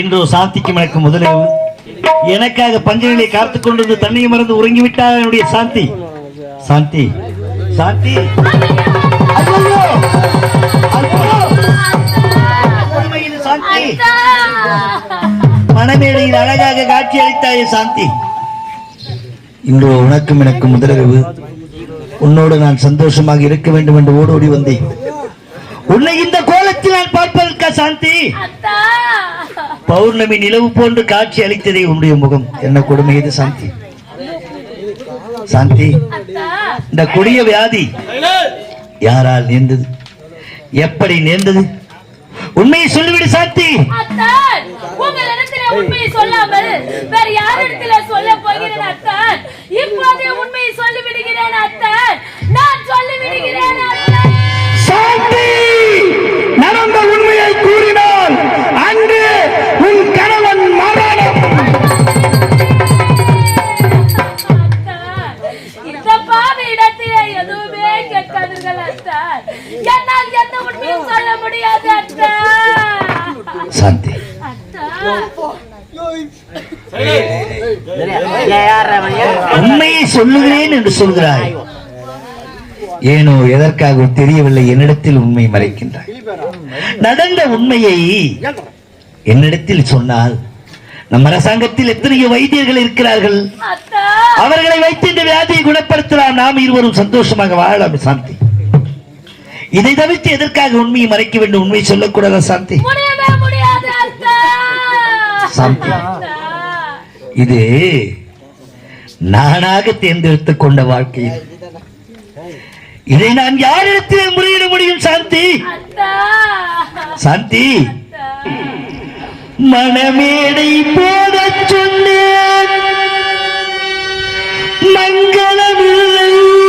இன்று சாந்திக்கும் எனக்கு முதலிரவு எனக்காக பஞ்சநிலை காத்துக் கொண்டிருந்து தண்ணியை மறந்து உறங்கிவிட்டார் என்னுடைய சாந்தி. சாந்தி. சாந்தி. மணமேடையில் அழகாக காட்சி அளித்தாயே சாந்தி. இன்று உனக்கும் எனக்கு முதலிரவு. உன்னோடு நான் சந்தோஷமாக இருக்க வேண்டும் என்று ஓடோடி வந்தேன். உன்னை இந்த கோலத்தில் நான் பார்ப்பதற்கா சாந்தி? அத்தா! பௌர்ணமி நிலவு போன்று காட்சி அளித்ததே உன்னுடைய முகம். என்ன கொடுமை இது சாந்தி? சாந்தி இந்த கொடிய வியாதி யாரால் நேர்ந்தது? எப்படி நேர்ந்தது? உண்மையை சொல்லிவிடு சாந்தி. உண்மையை சொல்லாமல் வேற யாரிடத்திலே சொல்ல போகிறேன் அத்தான்? இப்போதே உண்மையை சொல்லி விடுகிறேன் அத்தான். நான் சொல்லி விடுகிறேன் அத்தான். சாந்தி! இடத்திலே எதுவுமே கேட்காதீர்கள் அத்தான் என்னால் எந்த உண்மையும் சொல்ல முடியாது சாந்தி. அத்தான் உண்மையை சொல்லுகிறேன் என்று சொல்கிறாய். ஏனோ எதற்காக தெரியவில்லை என்னிடத்தில் உண்மை மறைக்கின்றாய். நடந்த உண்மையை என்னிடத்தில் சொன்னால் நம் அரசாங்கத்தில் எத்தனையோ வைத்தியர்கள் இருக்கிறார்கள். அவர்களை வைத்து இந்த வியாதியை குணப்படுத்தலாம். நாம் இருவரும் சந்தோஷமாக வாழலாம் சாந்தி. இதை தவிர்த்து எதற்காக உண்மையை மறைக்க வேண்டும்? உண்மை சொல்லக்கூடாதா சாந்தி? சாந்தி. இது நானாக தேர்ந்தெடுத்துக் கொண்ட வாழ்க்கை. இது. நான் யாரிடத்தில் முறையிட முடியும் சாந்தி. சாந்தி. மணமேடை போடச் சொன்னேன். மங்களமில்லை.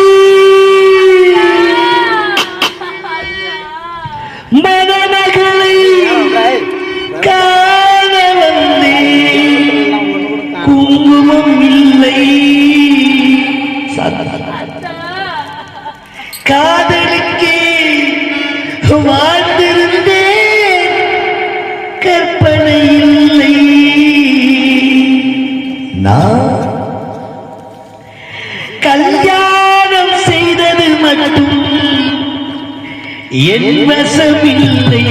நான் கல்யாணம் செய்தது மட்டும் என் வசமில்லை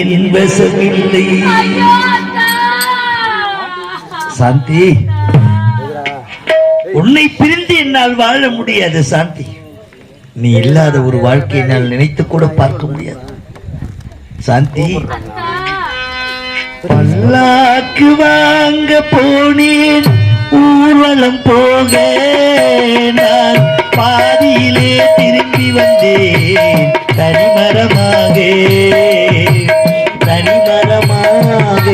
என் வசமில்லை. சாந்தி. உன்னை பிரிந்து என்னால் வாழ முடியாது சாந்தி. நீ இல்லாத ஒரு வாழ்க்கை என்னால் நினைத்து கூட பார்க்க முடியாது. சாந்தி. பல்லாக்கு வாங்க போனேன் ஊர்வலம் போக நான் பாதியிலே திரும்பி வந்தேன் தனிமரமாக தனிமரமாக.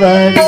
வர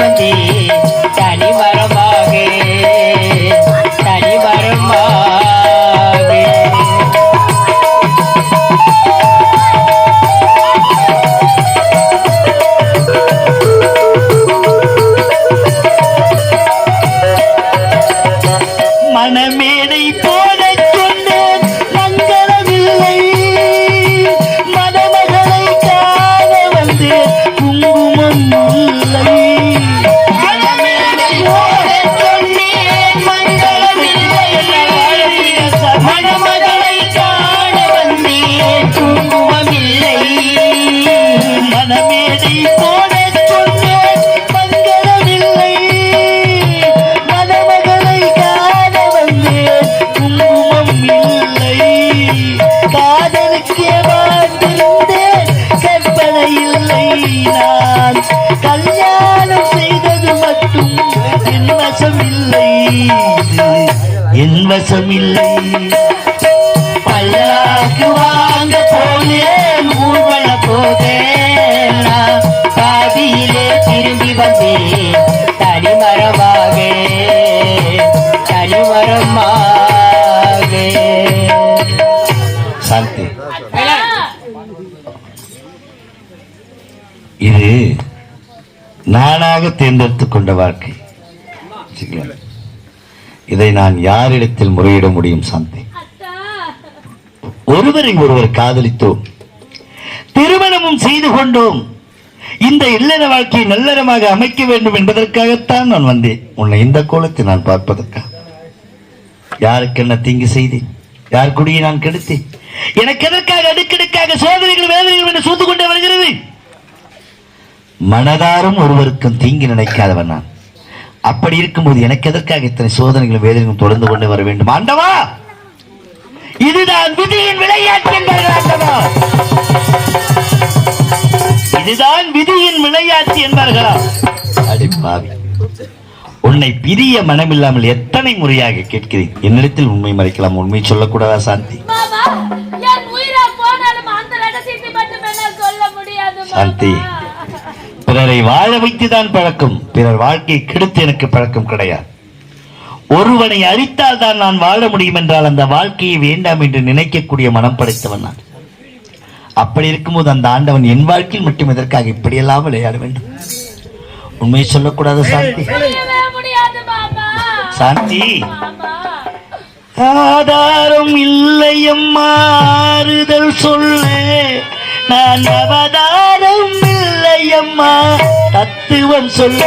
வந்தே என் வசம் இல்லை பல்லாக்கு வாங்க போனேன் ஊர்வல போதேன் பாதியிலே திரும்பி வந்தேன் தனிமரமாக தனிமரமாக சாந்தி. இது நானாக தேர்ந்தெடுத்துக் கொண்ட வாழ்க்கை. சரிங்களா? இதை நான் யாரிடத்தில் முறையிட முடியும் சாந்தி? ஒருவரை ஒருவர் காதலித்தோம். திருமணமும் செய்து கொண்டோம். இந்த இல்லற வாழ்க்கையை நல்லறமாக அமைக்க வேண்டும் என்பதற்காகத்தான் நான் வந்தேன். உன்னை இந்த கோலத்தை நான் பார்ப்பதற்காக. யாருக்கு என்ன தீங்கு செய்தேன்? யார் குடியை நான் கெடுத்தேன்? எனக்கு எதற்காக அடுக்கடுக்காக சோதனைகள் வேதனைகள் என்று சூழ்ந்து கொண்டே வருகிறது? மனதாரும் ஒருவருக்கும் தீங்கு நினைக்காதவன் நான். அப்படி இருக்கும்போது எனக்கு எதற்காக இத்தனை சோதனைகளும் வேதனைகளும் தொடர்ந்து கொண்டு வர வேண்டும்? ஆண்டவா! இதுதான் விதியின் விளையாட்டு ஆண்டவா. இதுதான் விதியின் விளையாட்டு என்பார்களா உன்னை பிரிய மனமில்லாமல் எத்தனை முறையாக கேட்கிறேன்? என்னிடத்தில் உண்மை மறைக்கலாம் உண்மை சொல்லக்கூடாதா சாந்தி. சாந்தி. பிறரை வாழ வைத்துதான் பழக்கம். பிறர் வாழ்க்கையை கெடுத்து எனக்கு பழக்கம் கிடையாது. ஒருவனை அழித்தால் தான் நான் வாழ முடியும் என்றால் அந்த வாழ்க்கையை வேண்டாம் என்று நினைக்கக்கூடிய மனம் படைத்தவன் நான். அப்படி இருக்கும்போது அந்த ஆண்டவன் என் வாழ்க்கையில் மட்டும் எதற்காக இப்படியெல்லாம் விளையாட வேண்டும்? உண்மையை சொல்லக்கூடாது சாந்தி. சாந்தி. ஆதாரம் ஆதாரம் இல்லையம்மா ஆறுதல் சொல்ல. நான் அவதாரம் இல்லையம்மா தத்துவம் சொல்ல.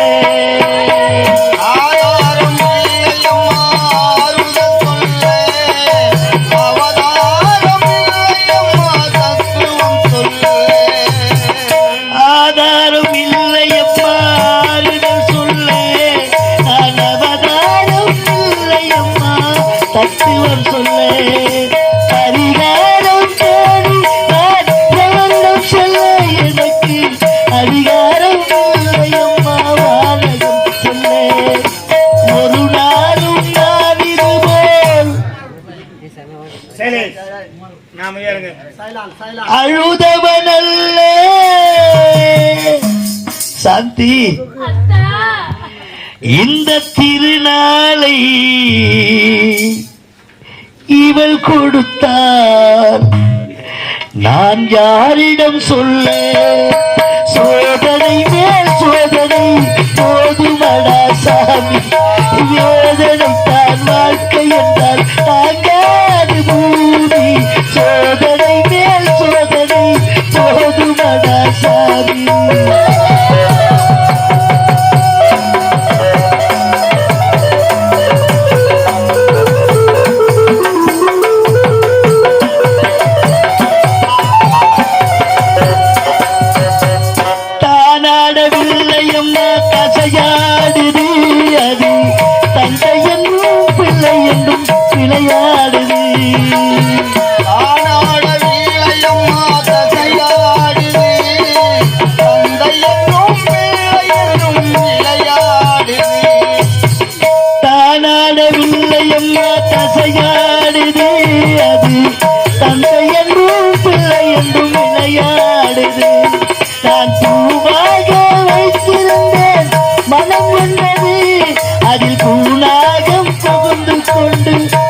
அழுதவனல்ல. சாந்தி. இந்த திருநாளை இவள் கொடுத்தார். நான் யாரிடம் சொல்ல? சோதனை மேல் சோதனை போதுமடா சாமி. வேதனை தான் வாழ்க்கை என்றால் தாங்காது சாமி கொண்டு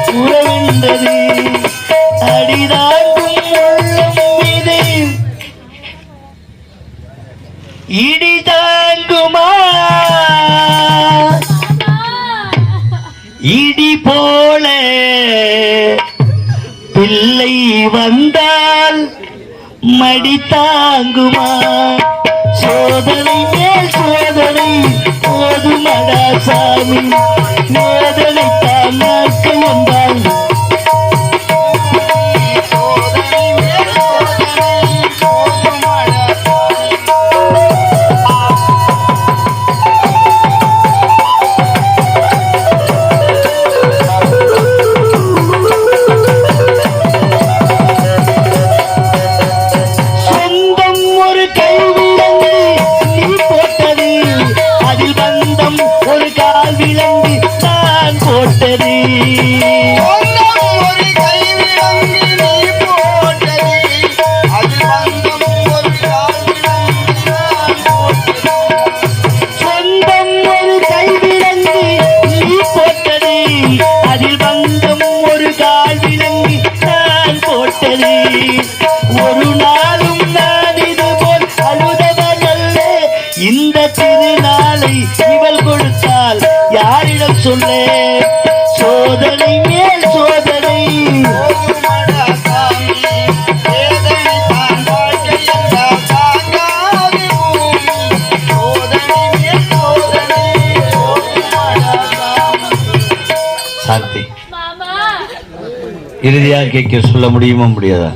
இறுதியாக கேட்க சொல்ல முடியுமா முடியாதா.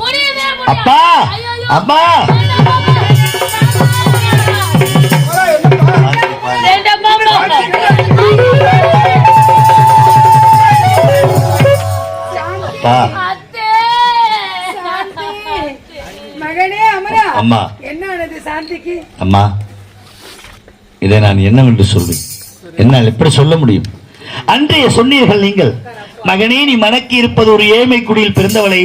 அப்பா. அப்பா. மகனே அமரா. அம்மா. என்ன ஆனது சாந்திக்கு? அம்மா. இதை நான் என்னவென்று சொல்வேன்? என்னால் எப்படி சொல்ல முடியும்? அன்றைய சொன்னீர்கள் நீங்கள். மகனே நீ மணக்கி இருப்பது ஒரு ஏழ்மை குடியில் பிறந்தவளை.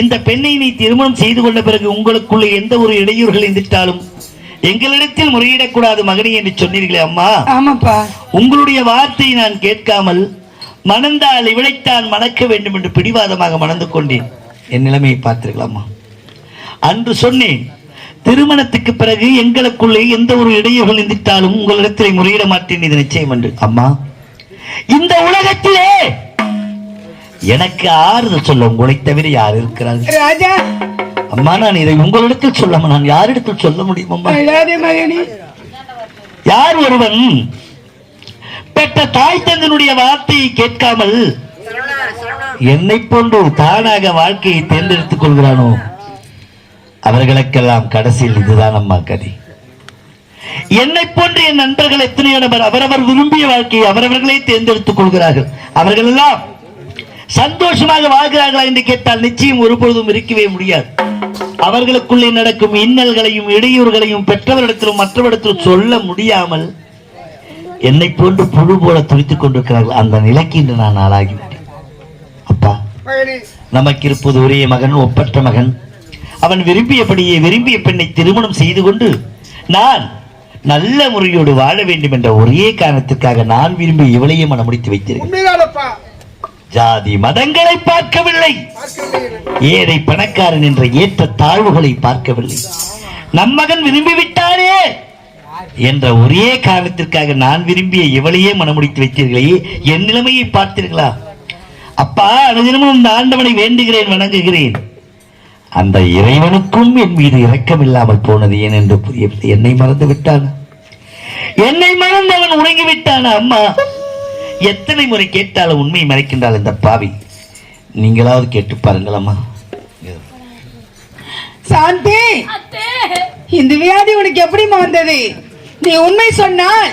இந்த பெண்ணை நீ திருமணம் செய்து கொண்ட பிறகு உங்களுக்குள்ள எந்த ஒரு இடையூறுகள் இருந்துட்டாலும் எங்களிடத்தில் முறையிடக்கூடாது மகனே என்று சொன்னீர்களே அம்மா. ஆமாப்பா. உங்களுடைய வார்த்தையை நான் கேட்காமல் மணந்தால் இவளைத்தான் மணக்க வேண்டும் என்று பிடிவாதமாக மணந்து கொண்டேன். என் நிலைமையை பார்த்தீர்களாமா அன்று சொன்னேன் திருமணத்துக்கு பிறகு எங்களுக்குள்ளே எந்த ஒரு இடையூறுகள் இருந்திட்டாலும் உங்களிடத்தில் முறையிட மாட்டேன் இது நிச்சயம் என்று. அம்மா இந்த உலகத்திலே எனக்கு ஆறுதல் சொல்ல உங்களை தவிர யார் இருக்கிறார்கள் ராஜா! அம்மா நான் இதை உங்களிடத்தில் சொல்லாம நான் யாரிடத்தில் சொல்ல முடியும் யார் ஒருவன் பெற்ற தாய் தந்தனுடைய வார்த்தையை கேட்காமல் என்னை போன்று தானாக வாழ்க்கையை தேர்ந்தெடுத்துக் கொள்கிறானோ? அவர்களுக்கெல்லாம் கடைசியில் இதுதான் அம்மா கதி. என்னை போன்று என் நண்பர்கள் எத்தனையோ நபர் அவரவர் விரும்பிய வாழ்க்கையை அவரவர்களே தேர்ந்தெடுத்துக் கொள்கிறார்கள். அவர்கள் எல்லாம் சந்தோஷமாக வாழ்கிறார்களா என்று கேட்டால் நிச்சயம் ஒருபொழுதும் இருக்கவே முடியாது. அவர்களுக்குள்ளே நடக்கும் இன்னல்களையும் இடையூறுகளையும் பெற்றவரிடத்திலும் மற்றவரிடத்திலும் சொல்ல முடியாமல் என்னை போன்று புழு போல துடித்துக் கொண்டிருக்கிறார்கள். அந்த நிலைக்கு இன்று நான் ஆளாகிவிட்டேன். அப்பா நமக்கு இருப்பது ஒரே மகன் ஒப்பற்ற மகன். அவன் விரும்பியபடியே விரும்பிய பெண்ணை திருமணம் செய்து கொண்டு நான் நல்ல முறையோடு வாழ வேண்டும் என்ற ஒரே காரணத்திற்காக நான் விரும்பி இவளையே மனம் முடித்து வைத்திருக்கிறேன் ஜாதி மதங்களை பார்க்கவில்லை. ஏழை பணக்காரன் என்ற ஏற்ற தாழ்வுகளை பார்க்கவில்லை. நம் மகன் விரும்பிவிட்டாரே என்ற ஒரே காரணத்திற்காக நான் விரும்பிய இவளையே மனமுடித்து வைத்தீர்களே? என் நிலைமையை பார்த்தீர்களா? அப்பா அனுதினமும் இந்த ஆண்டவனை வேண்டுகிறேன் வணங்குகிறேன். அந்த இறைவனுக்கும் என் மீது இரக்கம் இல்லாமல் போனது ஏன் என்று புரியவில்லை. என்னை மறந்து விட்டான் என்னை மறந்து அவன் உறங்கி விட்டான் அம்மா? எத்தனை முறை கேட்டாலும் உண்மையை மறைக்கின்றாள் இந்த பாவி? நீங்களாவது கேட்டு பாருங்கள் அம்மா சாந்தி அத்தே. இந்த வியாதி உனக்கு எப்படிமா வந்தது? நீ உண்மை சொன்னால்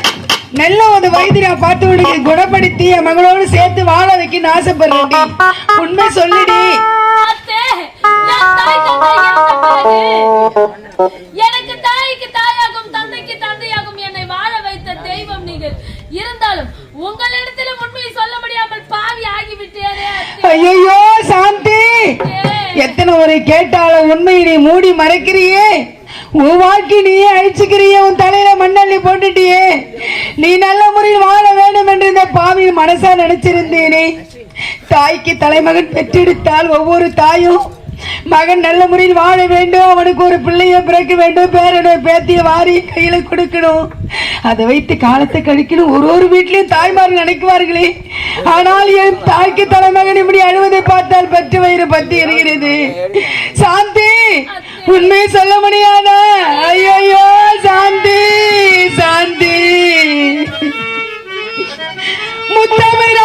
நல்ல ஒரு வைத்தியா பார்த்து உனக்கு குணப்படுத்தி என் மகளோடு சேர்த்து வாழ வைக்க ஆசைப்படுறேன் உண்மை சொல்லுடி. தந்தை எனக்கு தாய்க்கு தாயாகும் தந்தைக்கு வைத்த தெய்வம் நீங்கள் இருந்தாலும் உங்களிடத்திலும் உண்மையை சொல்ல முடியாமல் பாவி ஆகிவிட்டேனே. ஐயோ சாந்தி! எத்தனை முறை கேட்டாலும் உண்மையை நீ மூடி மறைக்கிறியே? உன் வாழ்க்கை நீயே அழிச்சுக்கிறியே உன் தலையில மண்ணள்ளி போட்டுட்டியே? நீ நல்ல முறையில் வாழ வேண்டும் என்று இந்த பாவியின் மனசா நினைச்சிருந்தேனே. தாய்க்கு தலைமகன் பெற்றெடுத்தால் ஒவ்வொரு தாயும் மகன் நல்ல முறையில் வாழ வேண்டும். அவனுக்கு ஒரு பிள்ளைய பிறக்க வேண்டும். பேரனை பேத்திய வாரி கையில கொடுக்கணும். அதை வைத்து காலத்தை கழிக்கணும். ஒரு ஒரு வீட்லயும் தாய்மார் நினைக்குவார்களே. ஆனால் என் தாய்க்கு தலைமகன் இப்படி அழுவதை பார்த்தால் பற்று வயிறு பத்தி இருக்கிறது சாந்தி உண்மையை சொல்ல முடியாதா? ஐயோ சாந்தி சாந்தி. முத்தமிழ்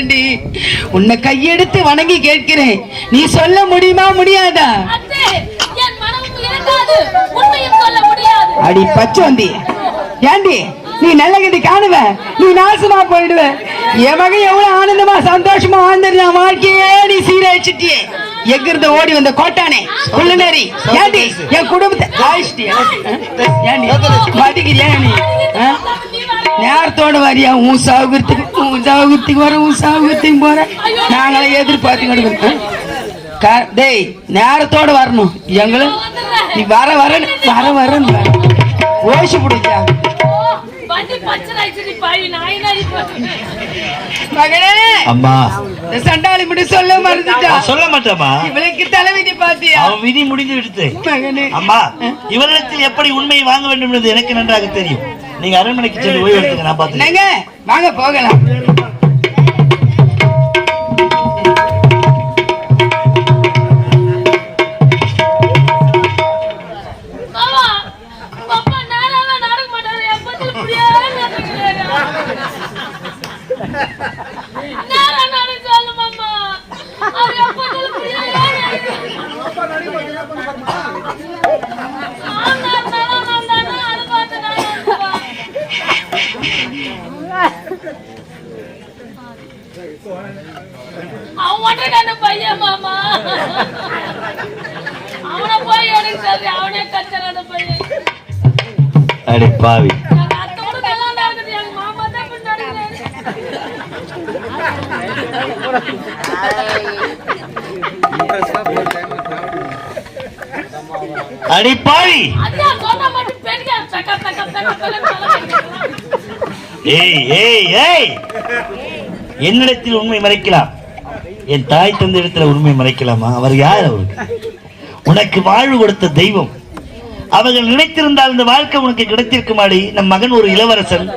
ஆசைப்படுறேன்டி உன்னை கையெடுத்து வணங்கி கேட்கிறேன் நீ சொல்ல முடியுமா முடியாதா அடி பச்சோந்தி ஏண்டி நீ நல்ல கட்டி காணுவ நீ நாசமா போயிடுவ என் மகன் எவ்வளவு ஆனந்தமா சந்தோஷமா வாழ்ந்துருந்தான் வாழ்க்கையே நீ சீரழிச்சிட்டியே எங்கிருந்து ஓடி வந்த கோட்டானே குள்ளநேரி ஏண்டி என் குடும்பத்தை ஏண்டி மதிக்கிறியா நீ? நேரத்தோட வரியா உன் சௌகரியத்துக்கு உன் சௌகரியத்துக்கு வர உன் சௌகரியத்துக்கு போற. நாங்களே எதிர்பார்த்து கிடக்கணும் க- டேய் நேரத்தோட வரணும். எங்களும் நீ வர வர வர வரன்னு ஓசி பிடிச்சா அம்மா. சண்டாளி மட்டும் சொல்ல மறந்துட்டா. சொல்ல மாட்டேம்மா. இவளுக்கு தலைவிதி பாத்தியா? அவன் விதி முடிந்து விடுத்து. அம்மா இவரிடத்தில் எப்படி உண்மையை வாங்க வேண்டும் என்பது எனக்கு நன்றாக தெரியும். நீங்க அரண்மனைக்கு சென்று ஓய்வு எடுத்துங்க நான் பார்த்துக்கிறேன். வாங்க போகலாம். பெக்க ஏய் ஏய் ஏய். என்னிடத்தில் உண்மை மறைக்கலாம். என் தாய் தந்தை இடத்துல உண்மை மறைக்கலாமா? அவர் யார் அவருக்கு? உனக்கு வாழ்வு கொடுத்த தெய்வம். அவர்கள் நினைத்திருந்தால் இந்த வாழ்க்கை உனக்கு கிடைத்திருக்குமாடி? நம் மகன் ஒரு இளவரசன்.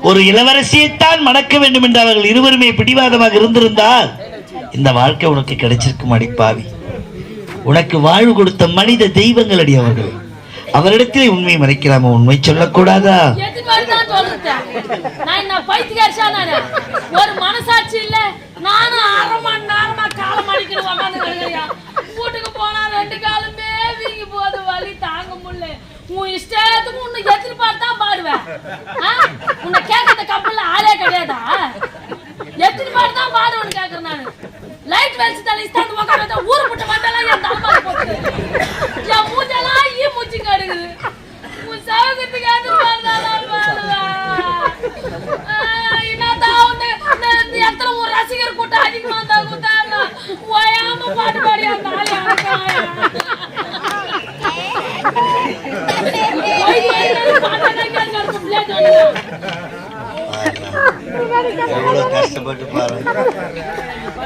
ஒரு இளவரசியைத்தான் மணக்க வேண்டும் என்று அவர்கள் இருவருமே பிடிவாதமாக இருந்திருந்தால் இந்த வாழ்க்கை உனக்கு கிடைச்சிருக்குமாடி பாவி. உனக்கு வாழ்வு கொடுத்த மனித தெய்வங்கள் அடி அவர்கள். அவரிடத்திலே உண்மை மறைக்கலாமா? உண்மை சொல்லக்கூடாதா? சொல்றது நான் என்ன பைத்தியக்காரிசா நானு? ஒரு மனசாட்சி இல்ல. நானும் அரை மணி நேரமா காலம் அடிக்கிற வீட்டுக்கு போனா ரெண்டு காலுமே வீங்கி போது வலி தாங்க முடியல. உன் இஷ்டத்துக்கு உன்னை எதிர்பார்த்து தான் பாடுவேன் ஆ? உன்னை கேட்கற கப்பல்ல ஆளே கிடையாதா எதிர்பார்த்து தான் பாடுவேன்னு கேட்கறேன் நானு லைட் வெளிச்சு தலை இஸ்தாந்து உட்கார வச்சா ஊரு முட்டை மண்டெல்லாம் என் தலைமாரி போகுது என் மூஞ்செல்லாம் ஈ மூச்சு கடுக்குது உன் சவகத்துக்கு எதிர்பார்த்தாதான் பாடுவேன் என்னதான் ஒண்ணு இந்த- இந்த இடத்துல ஒரு ரசிகர் கூட்டம் அதிகமா இருந்தா கூட்டாங்க ஓயாம பாட்டு பாடி அந்த ஆளு அடக்காயா. போய் போய் பாட்டாங்க கேட்கறது பிள்ளைங்க எவ்வளவு கஷ்டப்பட்டு பாருங்க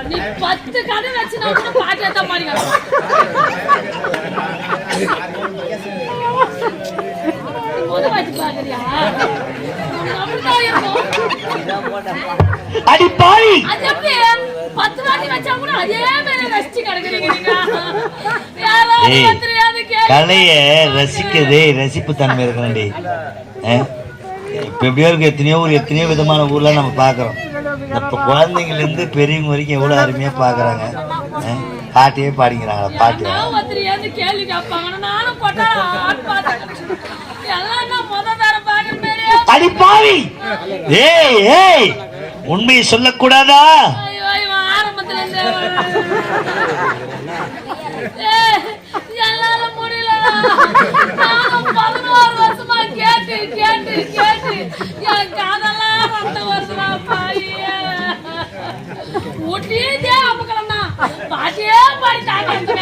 நீ பத்து கதை வச்சு நான் கூட பாட்டே தான் பாடிக்கிறேன் முத வாட்டி பாக்குறியா உனக்கு அப்படிதான் இருக்கும் அடி பாவி. எப்படி? பத்து வாட்டி வச்சா கூட அதே மாதிரி ரசிச்சு கிடக்குறீங்க கலைய ரசிக்கிறதே ரசிப்பு தன்மை இருக்கணும்டி? இப்ப எப்படியோ இருக்கு எத்தனையோ ஊர் எத்தனையோ விதமான ஊர்ல நம்ம பாக்குறோம் இப்ப குழந்தைங்கள்ல இருந்து பெரியவங்க வரைக்கும் எவ்வளவு அருமையா பாக்குறாங்க அஹ்? பாட்டையே பாடிக்கிறாங்களா பாட்டு? அடிப்பாவி! ஏய் ஏய் உண்மையை சொல்லக்கூடாதா? பாட்டியே பாடி ஆரம்பத்துல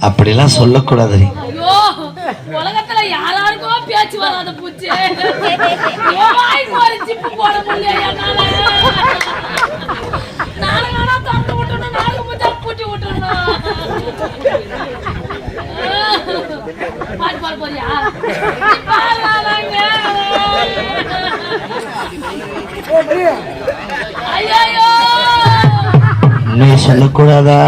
அப்படிலாம் சொல்லக்கூடாது உலகத்துல யாராருக்கோ பேச்சு வராத பூச்சி. ஒரு சிப்பு போட முடியல என்னால? நாலு நாளா திறந்து விட்டணும் நாலு பூச்சா பூட்டி விட்டுணும் பாட்டு பாட போறியா? நீ சொல்லக்கூடாதா?